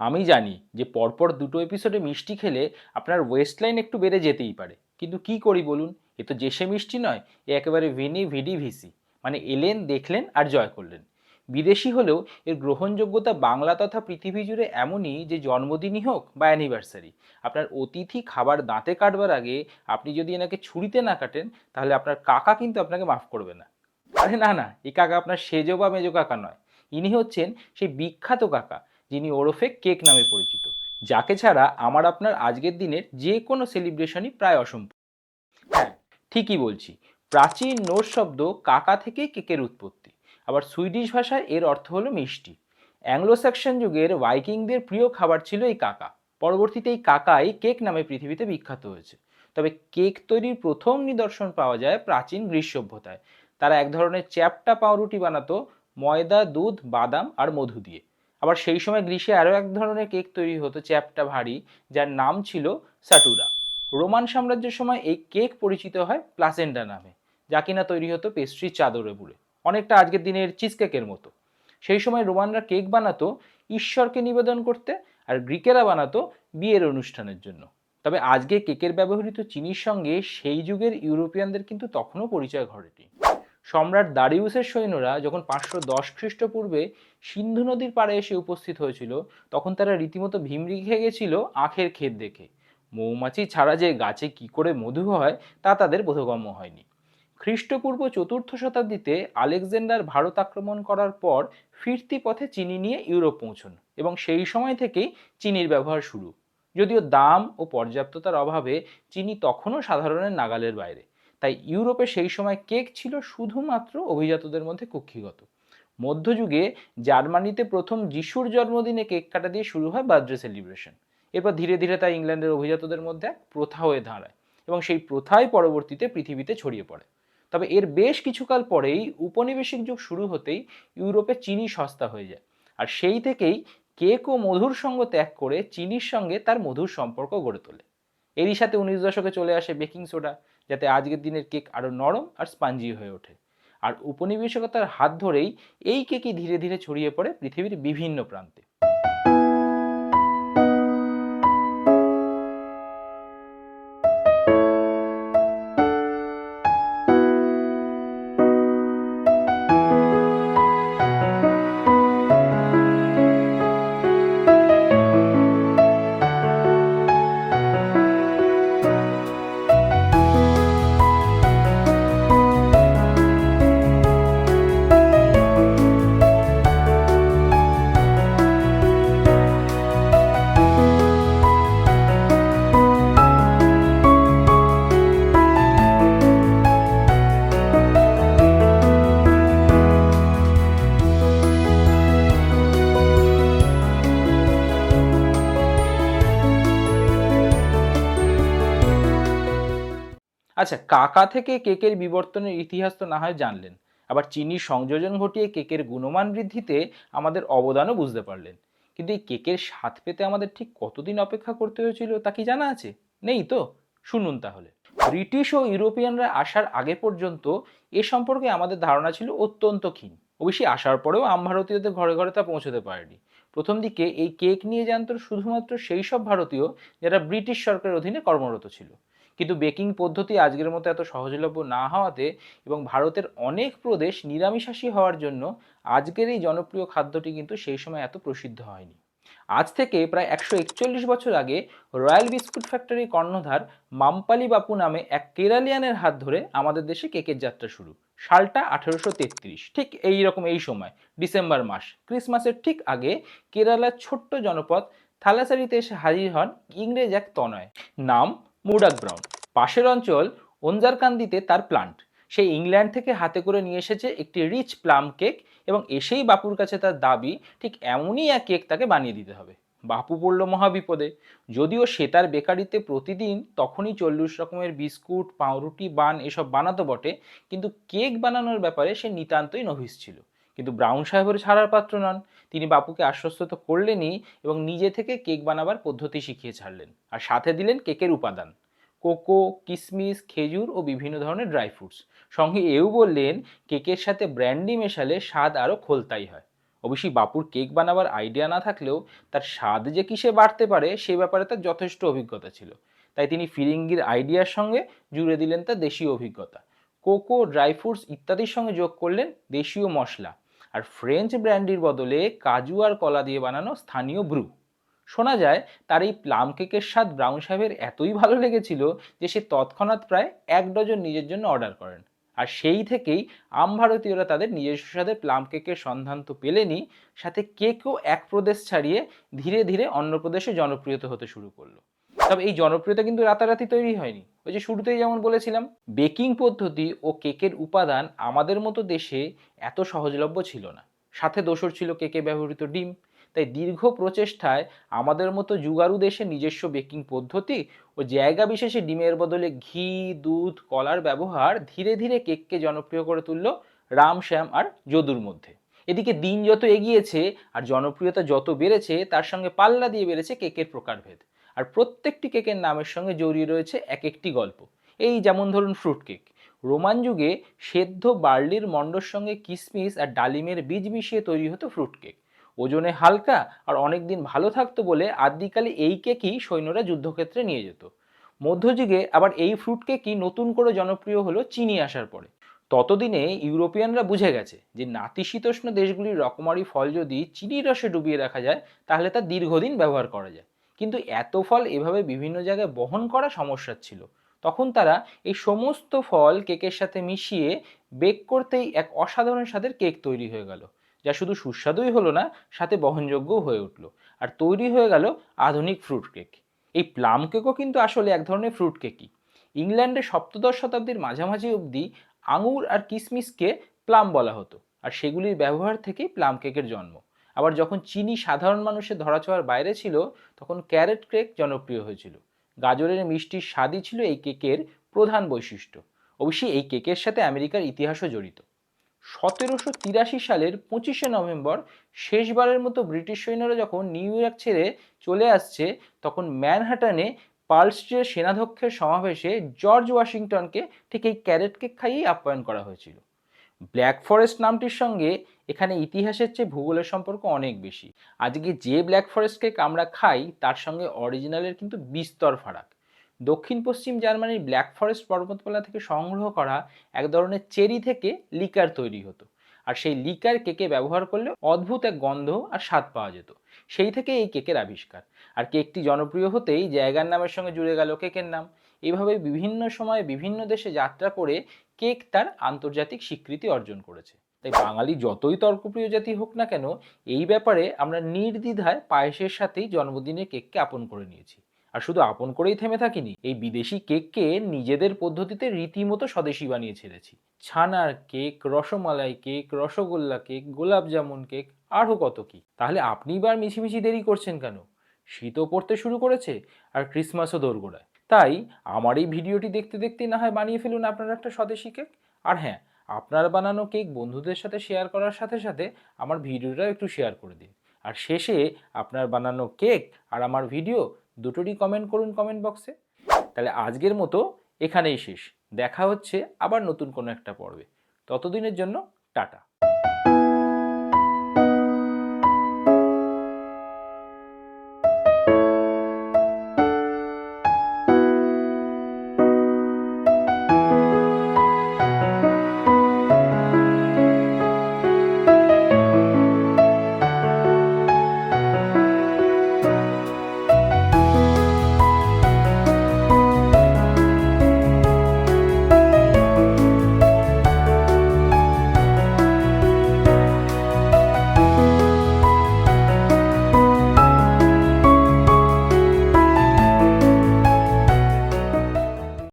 আমি জানি যে পরপর দুটো এপিসোডে মিষ্টি খেলে আপনার ওয়েস্টলাইন একটু বেড়ে যেতেই পারে। কিন্তু কি করি বলুন? এ তো যে সে মিষ্টি নয়, এ একেবারে ভিনি ভিডি ভিসি। মানে এলেন, দেখলেন আর জয় করলেন। বিদেশি হলেও এর গ্রহণযোগ্যতা বাংলা তথা পৃথিবী জুড়ে এমনই যে জন্মদিনই হোক বা অ্যানিভার্সারি আপনার অতিথি খাবার দাঁতে কাটবার আগে আপনি যদি এনাকে ছুরিতে না কাটেন, তাহলে আপনার কাকা কিন্তু আপনাকে মাফ করবে না। আরে না না এই কাকা আপনার সেজো বা মেজো কাকা নয়। ইনি হচ্ছেন সেই বিখ্যাত কাকা। যিনি ওরফে কেক নামে পরিচিত, যাকে ছাড়া আমার আপনার আজকের দিনের যে কোনো সেলিব্রেশনই প্রায় অসম্ভব হ্যাঁ ঠিকই বলছি, প্রাচীন নোট শব্দ কাকা থেকে কেকের উৎপত্তি, আবার সুইডিশ ভাষায় এর অর্থ হলো মিষ্টি। অ্যাংলো স্যাকশন যুগের ভাইকিংদের প্রিয় খাবার ছিল এই কাকা, পরবর্তীতে এই কাকাই কেক নামে পৃথিবীতে বিখ্যাত হয়েছে। তবে কেক তৈরির প্রথম নিদর্শন পাওয়া যায় প্রাচীন গ্রীস সভ্যতায় তারা এক ধরনের চ্যাপটা পাউরুটি বানাতো ময়দা, দুধ, বাদাম আর মধু দিয়ে। আবার সেই সময় গ্রীষ্মে আরও এক ধরনের কেক তৈরি হতো, চ্যাপটা ভারী, যার নাম ছিল সাটুরা। রোমান সাম্রাজ্যের সময় এই কেক পরিচিত হয় প্লাসেন্ডা নামে, যা কিনা তৈরি হতো পেস্ট্রির চাদরে বুড়ে অনেকটা আজকের দিনের চিজ কেকের মতো। সেই সময় রোমানরা কেক বানাতো ঈশ্বরকে নিবেদন করতে আর গ্রিকেরা বানাতো বিয়ের অনুষ্ঠানের জন্য। তবে আজকে কেকের ব্যবহৃত চিনির সঙ্গে সেই যুগের ইউরোপিয়ানদের কিন্তু তখনও পরিচয় ঘটেনি। সম্রাট দারিউসের সৈন্যরা যখন পাঁচশো দশ খ্রিস্টপূর্বে সিন্ধু নদীর পাড়ে এসে উপস্থিত হয়েছিল, তখন তারা রীতিমতো ভিমরি খেয়ে গেছিল আখের ক্ষেত দেখে। মৌমাছি ছাড়া যে গাছে কি করে মধু হয়, তা তাদের বোধগম্য হয়নি। খ্রিস্টপূর্ব চতুর্থ শতাব্দীতে আলেকজান্ডার ভারত আক্রমণ করার পর ফিরতি পথে চিনি নিয়ে ইউরোপ পৌঁছন এবং সেই সময় থেকেই চিনির ব্যবহার শুরু। যদিও দাম ও পর্যাপ্ততার অভাবে চিনি তখনও সাধারণের নাগালের বাইরে। তাই ইউরোপে সেই সময় কেক ছিল শুধুমাত্র অভিজাতদের মধ্যে কক্ষিগত। মধ্যযুগে জার্মানিতে প্রথম যিশুর জন্মদিনে কেক কাটা দিয়ে শুরু হয় বার্থডে সেলিব্রেশন। এরপর ধীরে ধীরে তা ইংল্যান্ডের অভিজাতদের মধ্যে এক প্রথা হয়ে দাঁড়ায় এবং সেই প্রথাই পরবর্তীতে পৃথিবীতে ছড়িয়ে পড়ে। তবে এর বেশ কিছুকাল পরেই উপনিবেশিক যুগ শুরু হতেই ইউরোপে চিনি সস্তা হয়ে যায় আর সেই থেকেই কেক ও মধুর সঙ্গ ত্যাগ করে চিনির সঙ্গে তার মধুর সম্পর্ক গড়ে তোলে। এরই সাথে উনিশ দশকে চলে আসে বেকিং সোডা, যাতে আজকের দিনের কেক আরও নরম আর স্পাঞ্জি হয়ে ওঠে। আর উপনিবেশকতার হাত ধরেই এই কেকই ধীরে ধীরে ছড়িয়ে পড়ে পৃথিবীর বিভিন্ন প্রান্তে। আচ্ছা কাকা থেকে কেকের বিবর্তনের ইতিহাস তো না হয় জানলেন। আবার চিনির সংযোজন ঘটিয়ে কেকের গুণমান বৃদ্ধিতে আমাদের অবদানও বুঝতে পারলেন। কিন্তু এই কেকের স্বাদ পেতে আমাদের ঠিক কতদিন অপেক্ষা করতে হয়েছিল তা কি জানা আছে? নেই তো? শুনুন তাহলে। ব্রিটিশ ও ইউরোপিয়ানরা আসার আগে পর্যন্ত এ সম্পর্কে আমাদের ধারণা ছিল অত্যন্ত ক্ষীণ। অবশ্যই আসার পরেও আম ভারতীয়দের ঘরে ঘরে তা পৌঁছতে পারেনি। প্রথম দিকে এই কেক নিয়ে জানত শুধুমাত্র সেই সব ভারতীয় যারা ব্রিটিশ সরকারের অধীনে কর্মরত ছিল। কিন্তু বেকিং পদ্ধতি আজকের মতো এত সহজলভ্য না হওয়াতে এবং ভারতের অনেক প্রদেশ নিরামিষাশী হওয়ার জন্য আজকের এই জনপ্রিয় খাদ্যটি কিন্তু সেই সময় এত প্রসিদ্ধ হয়নি। আজ থেকে প্রায় একশো একচল্লিশ বছর আগে রয়্যাল বিস্কুট ফ্যাক্টরি কর্ণধার মাম্পালি বাপু নামে এক কেরালিয়ানের হাত ধরে আমাদের দেশে কেকের যাত্রা শুরু। সালটা আঠেরোশো তেত্রিশ, ঠিক এই রকম এই সময়, ডিসেম্বর মাস। ক্রিসমাসের ঠিক আগে কেরালার ছোট্ট জনপদ থালাসারিতে এসে হাজির হন ইংরেজ এক তনয়। নাম মুডাক ব্রাউন। পাশের অঞ্চল ওঞ্জারকান্দিতে তার প্লান্ট সে ইংল্যান্ড থেকে হাতে করে নিয়ে এসেছে একটি রিচ প্লাম কেক এবং এসেই বাপুর কাছে তার দাবি, ঠিক এমনই এক কেক তাকে বানিয়ে দিতে হবে। বাপু পড়ল মহাবিপদে। যদিও সে তার বেকারিতে প্রতিদিন তখনই চল্লিশ রকমের বিস্কুট, পাউরুটি, বান এসব বানাতো বটে, কিন্তু কেক বানানোর ব্যাপারে সে নিতান্তই নভিস ছিল। কিন্তু ব্রাউন সাহেবের ছাড়ার পাত্র নন। তিনি বাপুকে আশ্বস্ত তো করলেনই এবং নিজে থেকে কেক বানাবার পদ্ধতি শিখিয়ে ছাড়লেন আর সাথে দিলেন কেকের উপাদান। কোকো কিশমিশ খেজুর ও বিভিন্ন ধরনের ড্রাই ফ্রুটস। সঙ্গে এও বললেন, কেকের সাথে ব্র্যান্ডি মেশালে স্বাদ আরও খোলতাই হয়। অবশ্যই বাপুর কেক বানাবার আইডিয়া না থাকলেও তার স্বাদ যে কিসে বাড়তে পারে সে ব্যাপারে তার যথেষ্ট অভিজ্ঞতা ছিল। তাই তিনি ফিরিঙ্গির আইডিয়ার সঙ্গে জুড়ে দিলেন তার দেশীয় অভিজ্ঞতা। কোকো, ড্রাই ফ্রুটস ইত্যাদির সঙ্গে যোগ করলেন দেশীয় মশলা। আর ফ্রেঞ্চ ব্র্যান্ডির বদলে কাজু আর কলা দিয়ে বানানো স্থানীয় ব্রু শোনা যায়, তার এই প্লাম কেকের স্বাদ ব্রাউন সাহেবের এতই ভালো লেগেছিল যে সে তৎক্ষণাৎ প্রায় এক ডজন নিজের জন্য অর্ডার করেন। আর সেই থেকেই আম ভারতীয়রা তাদের নিজস্ব স্বাদের প্লাম কেকের সন্ধান তো পেলেনি সাথে কেকও এক প্রদেশ ছাড়িয়ে ধীরে ধীরে অন্য প্রদেশে জনপ্রিয়তা হতে শুরু করল। তবে এই জনপ্রিয়তা কিন্তু রাতারাতি তৈরি হয়নি। ওই যে শুরুতেই যেমন বলেছিলাম, বেকিং পদ্ধতি ও কেকের উপাদান আমাদের মতো দেশে এত সহজলভ্য ছিল না। সাথে দোসর ছিল কেকে ব্যবহৃত ডিম। তাই দীর্ঘ প্রচেষ্টায় আমাদের মতো যুগারু দেশে নিজস্ব বেকিং পদ্ধতি ও জায়গা বিশেষে ডিমের বদলে ঘি, দুধ, কলার ব্যবহার ধীরে ধীরে কেককে জনপ্রিয় করে তুলল রাম, শ্যাম আর যদুর মধ্যে। এদিকে দিন যত এগিয়েছে আর জনপ্রিয়তা যত বেড়েছে, তার সঙ্গে পাল্লা দিয়ে বেড়েছে কেকের প্রকারভেদ। আর প্রত্যেকটি কেকের নামের সঙ্গে জড়িয়ে রয়েছে এক একটি গল্প। এই যেমন ধরুন ফ্রুট কেক রোমান যুগে সেদ্ধ বার্লির মণ্ডর সঙ্গে কিশমিশ আর ডালিমের বীজ মিশিয়ে তৈরি হতো ফ্রুট কেক ওজনে হালকা আর অনেক দিন ভালো থাকতো বলে আদিকালে এই কেকই সৈন্যরা যুদ্ধক্ষেত্রে নিয়ে যেত। মধ্যযুগে আবার এই ফ্রুট কেকই নতুন করে জনপ্রিয় হলো চিনি আসার পরে। ততদিনে ইউরোপিয়ানরা বুঝে গেছে যে নাতিশীতোষ্ণ দেশগুলির রকমারি ফল যদি চিনির রসে ডুবিয়ে রাখা যায়, তাহলে তা দীর্ঘদিন ব্যবহার করা যায়। কিন্তু এত ফল এভাবে বিভিন্ন জায়গায় বহন করা সমস্যা ছিল। তখন তারা এই সমস্ত ফল কেকের সাথে মিশিয়ে বেক করতেই এক অসাধারণ স্বাদের কেক তৈরি হয়ে গেল, যা শুধু সুস্বাদুই হলো না, সাথে বহনযোগ্যও হয়ে উঠল। আর তৈরি হয়ে গেল আধুনিক ফ্রুট কেক এই প্লাম কেকও কিন্তু আসলে এক ধরনের ফ্রুট কেকই ইংল্যান্ডে সপ্তদশ শতাব্দীর মাঝামাঝি অবধি আঙুর আর কিশমিশকে প্লাম বলা হতো, আর সেগুলির ব্যবহার থেকেই প্লাম কেকের জন্ম। আবার যখন চিনি সাধারণ মানুষের ধরাছোঁয়ার বাইরে ছিল, তখন ক্যারেট কেক জনপ্রিয় হয়েছিল। গাজরের মিষ্টির স্বাদই ছিল এই কেকের প্রধান বৈশিষ্ট্য। অবশ্যই এই কেকের সাথে আমেরিকার ইতিহাসও জড়িত। সতেরোশো তিরাশি সালের পঁচিশে নভেম্বর, শেষবারের মতো ব্রিটিশ সৈন্যরা যখন নিউ ইয়র্ক ছেড়ে চলে আসছে, তখন ম্যানহাটানে পার্ল সেনাধ্যক্ষের সমাবেশে জর্জ ওয়াশিংটনকে ঠিক এই ক্যারেট কেক খাইয়েই আপ্যায়ন করা হয়েছিল। ব্ল্যাক ফরেস্ট নামটির সঙ্গে এখানে ইতিহাসের চেয়ে ভূগোলের সম্পর্ক অনেক বেশি। আজকে যে ব্ল্যাক ফরেস্ট কেক আমরা খাই, তার সঙ্গে অরিজিনালের কিন্তু বিস্তর ফারাক। দক্ষিণ পশ্চিম জার্মানির ব্ল্যাক ফরেস্ট পর্বতমালা থেকে সংগ্রহ করা এক ধরনের চেরি থেকে লিকার তৈরি হতো। আর সেই লিকার কেকে ব্যবহার করলে অদ্ভুত এক গন্ধ আর স্বাদ পাওয়া যেত। সেই থেকে এই কেকের আবিষ্কার। আর কেকটি জনপ্রিয় হতেই জায়গার নামের সঙ্গে জুড়ে গেল কেকের নাম। এইভাবে বিভিন্ন সময়ে বিভিন্ন দেশে যাত্রা করে কেক তার আন্তর্জাতিক স্বীকৃতি অর্জন করেছে। তাই বাঙালি যতই তর্কপ্রিয় জাতি হোক না কেন, এই ব্যাপারে আমরা নির্দ্বিধায় পায়েসের সাথেই জন্মদিনের কেককে আপন করে নিয়েছি। আর শুধু আপন করেই থেমে থাকিনি, এই বিদেশি কেককে নিজেদের পদ্ধতিতে রীতিমতো স্বদেশি বানিয়ে ছেড়েছি। ছানার cake, rasmalai cake, rasgulla cake gulab jamun cake আরও কত কি। তাহলে আপনি বার মিছিমিছি দেরি করছেন কেন? শীতও পড়তে শুরু করেছে, আর ক্রিসমাসও দোরগোড়ায়। তাই আমার এই ভিডিওটি দেখতে দেখতে না হয় বানিয়ে ফেলুন আপনার একটা স্বদেশি কেক। আর হ্যাঁ আপনার বানানো কেক বন্ধুদের সাথে শেয়ার করার সাথে সাথে আমার ভিডিওটাও একটু শেয়ার করে দিন। আর শেষে আপনার বানানো কেক আর আমার ভিডিও দুটোরই কমেন্ট করুন কমেন্ট বক্সে তাহলে আজকের মতো এখানেই শেষ। দেখা হচ্ছে আবার নতুন কোনো একটা পর্বে। ততদিনের জন্য টাটা।